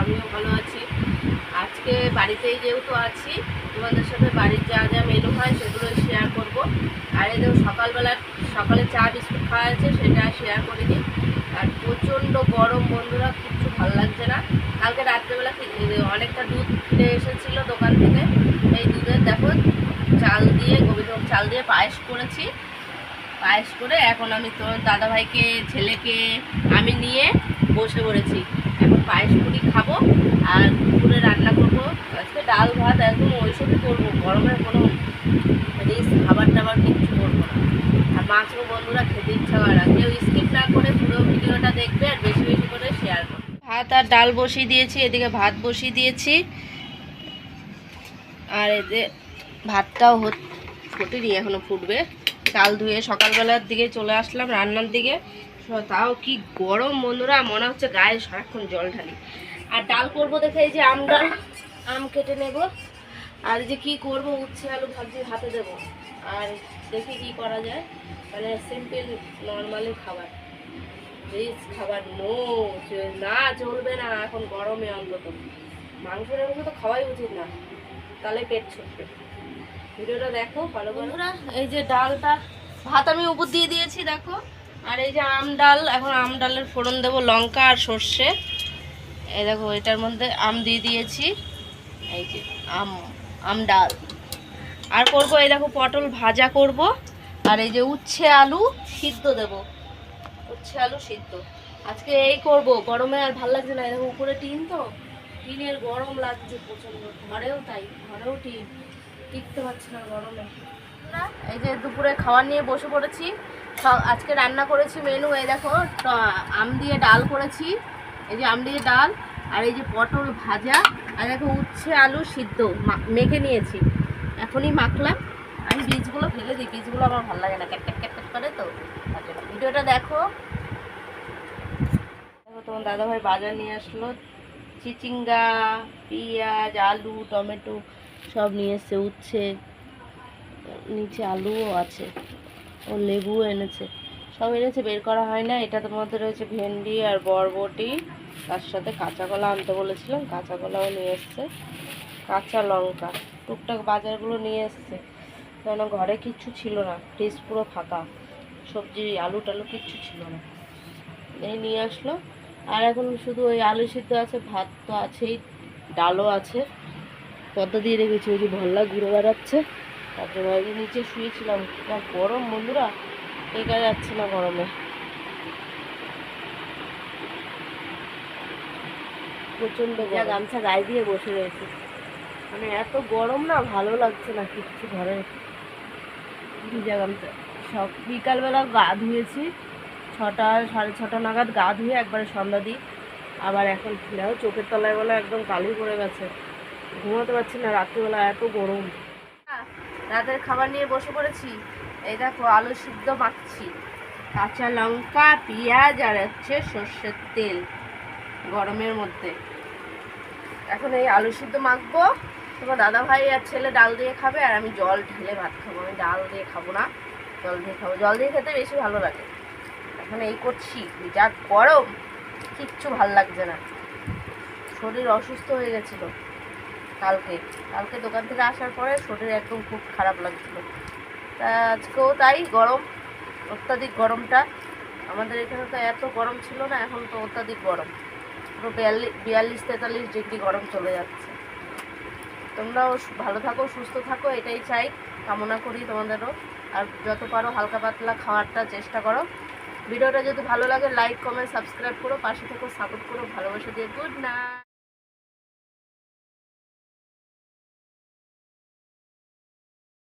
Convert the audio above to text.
আমিও ভালো আছি। আজকে বাড়িতেই যেহেতু আছি, তোমাদের সাথে বাড়ির যা যা মেনু হয় সেগুলো শেয়ার করব। আর এই দেখো সকালবেলা, সকালে চা বিস্কুট খাওয়া আছে সেটা শেয়ার করে দিই আর প্রচণ্ড গরম বন্ধুরা, কিচ্ছু ভালো লাগছে না। কালকে রাত্রেবেলা অনেকটা দুধ কিনে এসেছিল দোকান থেকে। এই দুধের দেখো, চাল দিয়ে, গোবিন্দভোগ চাল দিয়ে পায়েস করেছি। পায়েস করে এখন আমি তোর দাদাভাইকে, ছেলেকে আমি নিয়ে বসে পড়েছি। এখন পায়েস পুরি খাব আর দুপুরে রান্না করব। আজকে ডাল ভাত একদম ওইসবই করব, গরমের কোনো রিস্ক, খাবার টাবার কিচ্ছু করব না। আর মাছও বন্ধুরা খেতে ইচ্ছা করে না, কেউ স্কিপ না করে পুরো ভিডিওটা দেখবে আর বেশি বেশি করে শেয়ার করবে। ভাত আর ডাল বসিয়ে দিয়েছি, এদিকে ভাত বসিয়ে দিয়েছি। আর এদের ভাতটাও ফোটেনি, এখনও ফুটবে। চাল ধুয়ে সকালবেলার দিকে চলে আসলাম রান্নার দিকে। তাও কি গরম বন্ধুরা, মনে হচ্ছে গায়ে সারাক্ষণ জল ঢালি। আর ডাল করব দেখে এই যে আম আম কেটে নেব। আর যে কি করব, উচ্ছে, আলু ভাবছি হাতে দেব। আর দেখি কি করা যায়। মানে সিম্পল নর্মালি খাবার। রিচ খাবার নো না চলবে না, এখন গরমে অন্তত। মাংসের অংশ তো খাওয়াই উচিত না। তাহলে পেট ছুটবে। ভিডিওটা দেখো, ভালো বন্ধুরা, এই যে ডালটা, ভাত আমি উপর দিয়ে দিয়েছি, দেখো। আর এই যে আম ডাল, এখন আম ডালের ফোড়ন দেবো, লঙ্কা আর সর্ষে। এই দেখো, এটার মধ্যে আম দিয়ে দিয়েছি। এই যে আম আম ডাল। আর করব, এই দেখো, পটল ভাজা করব। আর এই যে উচ্ছে আলু সিদ্ধ দেব। উচ্ছে আলু সিদ্ধ। আজকে এই করব, গরমে আর ভালো লাগছে না। দেখো, উপরে টিন তো। টিনের গরম লাগছে প্রচণ্ড। ঘরেও তাই, ঘরেও টিন। টিকতে পারছি না গরমে। এই যে দুপুরে খাবার নিয়ে বসে পড়েছি। আজকে রান্না করেছি মেনু এই দেখো আম দিয়ে ডাল করেছি। এই যে আম দিয়ে ডাল, আর এই যে পটল ভাজা, আর দেখো উচ্ছে, আলু সিদ্ধ মেখে নিয়েছি। এখনই মাখলাম। আমি বীজগুলো ফেলে দিই, বীজগুলো আমার ভালো লাগে না, ক্যাট ক্যাট ক্যাট ক্যাট করে তো। ভিডিওটা দেখো। দেখো তোমার দাদাভাই বাজার নিয়ে আসলো। চিচিঙ্গা, পেঁয়াজ, আলু, টমেটো সব নিয়ে এসছে, উচ্ছে। নিচে আলুও আছে। ও লেবুও এনেছে। সব এনেছে, বের করা হয় না। এটা তোমাদের রয়েছে ভেন্ডি আর বরবটি। তার সাথে কাঁচা কলা আনতে বলেছিলাম, কাঁচা কলাও নিয়ে এসছে। কাঁচা লঙ্কা। টুকটাক বাজারগুলো নিয়ে এসছে। কেন ঘরে কিচ্ছু ছিল না, ফ্রিজ পুরো ফাঁকা। সবজি, আলু টালু কিচ্ছু ছিল না। এই নিয়ে আসলো। আর এখন শুধু ওই আলু সিদ্ধ আছে, ভাত তো আছেই, ডালও আছে। পদ্মা দিয়ে রেখেছি, ওই যে ভল্লা ঘুরে বেড়াচ্ছে তার জন্য ওই নিচে শুয়েছিলাম। যা গরম বন্ধুরা টেকা যাচ্ছে না গরমে। প্রচণ্ড যা গামছা গায়ে দিয়ে বসে রয়েছে। মানে এত গরম না ভালো লাগছে না কিচ্ছু ঘরে। ভিজা গামছা। সব বিকালবেলা গা ধুয়েছি। ছটা সাড়ে ছটা নাগাদ গা ধুয়ে একবারে সন্ধ্যা দিই। আবার এখন ফিরাও চোখের তলায় বলে একদম কালি পড়ে গেছে। ঘুমাতে পারছি না রাত্রিবেলা এত গরম। রাতের খাবার নিয়ে বসে পড়েছি। এই দেখো, আলু সিদ্ধ মাখছি কাঁচা লঙ্কা, পেঁয়াজ, আর হচ্ছে সর্ষের তেল গরমের মধ্যে। এখন এই আলু সিদ্ধ মাখবো। তোমার দাদা ভাই আর ছেলে ডাল দিয়ে খাবে, আর আমি জল ঢেলে ভাত খাব। আমি ডাল দিয়ে খাব না, জল দিয়ে খাব। জল দিয়ে খেতে বেশি ভালো লাগে। এখন এই করছি। যা গরম, কিচ্ছু ভালো লাগছে না। শরীর অসুস্থ হয়ে গেছিল। কালকে। কালকে দোকান থেকে আসার পরে শরীর একদম খুব খারাপ লাগছিল। তা আজকেও তাই গরম, অত্যাধিক গরমটা। আমাদের এখানে তো এত গরম ছিল না, এখন তো অত্যাধিক গরম। পুরো বিয়াল্লিশ বিয়াল্লিশ, তেতাল্লিশ ডিগ্রি গরম চলে যাচ্ছে। তোমরাও ভালো থাকো, সুস্থ থাকো, এটাই চাই। কামনা করি তোমাদেরও। আর যত পারো হালকা পাতলা খাওয়ারটা চেষ্টা করো। ভিডিওটা যদি ভালো লাগে লাইক কমেন্ট সাবস্ক্রাইব করো, পাশে থেকো সাপোর্ট করো, ভালোবাসা দিয়ে গুড নাইট